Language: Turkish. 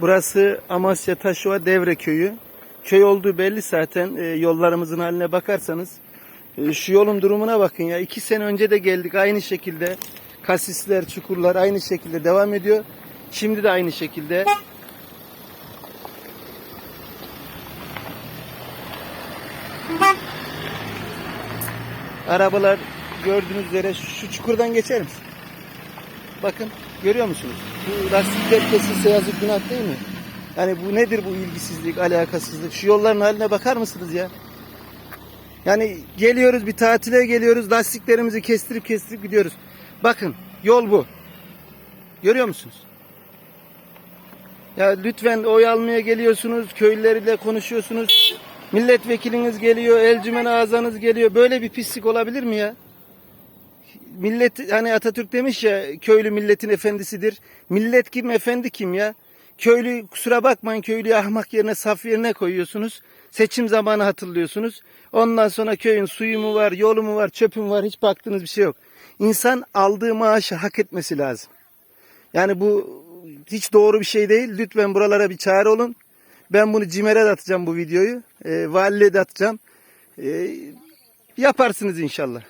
Burası Amasya Taşova Devre Köyü. Köy olduğu belli zaten. E, yollarımızın haline bakarsanız. E, şu yolun durumuna bakın ya. İki sene önce de geldik aynı şekilde. Kasisler, çukurlar aynı şekilde devam ediyor. Şimdi de aynı şekilde. Arabalar gördüğünüz üzere şu çukurdan geçer misin? Bakın görüyor musunuz? Bu lastikler kesilse yazık günah değil mi? Yani bu nedir bu ilgisizlik, alakasızlık? Şu yolların haline bakar mısınız ya? Yani geliyoruz bir tatile geliyoruz lastiklerimizi kestirip kestirip gidiyoruz. Bakın yol bu. Görüyor musunuz? Ya lütfen oy almaya geliyorsunuz, köylüleriyle konuşuyorsunuz. Milletvekiliniz geliyor, elcümen ağzınız geliyor. Böyle bir pislik olabilir mi ya? Millet hani Atatürk demiş ya köylü milletin efendisidir. Millet kim, efendi kim ya? Köylü kusura bakmayın köylüyü ahmak yerine saf yerine koyuyorsunuz. Seçim zamanı hatırlıyorsunuz. Ondan sonra köyün suyu mu var, yolu mu var, çöpü mü var hiç baktığınız bir şey yok. İnsan aldığı maaşı hak etmesi lazım. Yani bu hiç doğru bir şey değil. Lütfen buralara bir çare olun. Ben bunu CİMER'e de atacağım bu videoyu. E, valiliğe de atacağım. E, yaparsınız inşallah.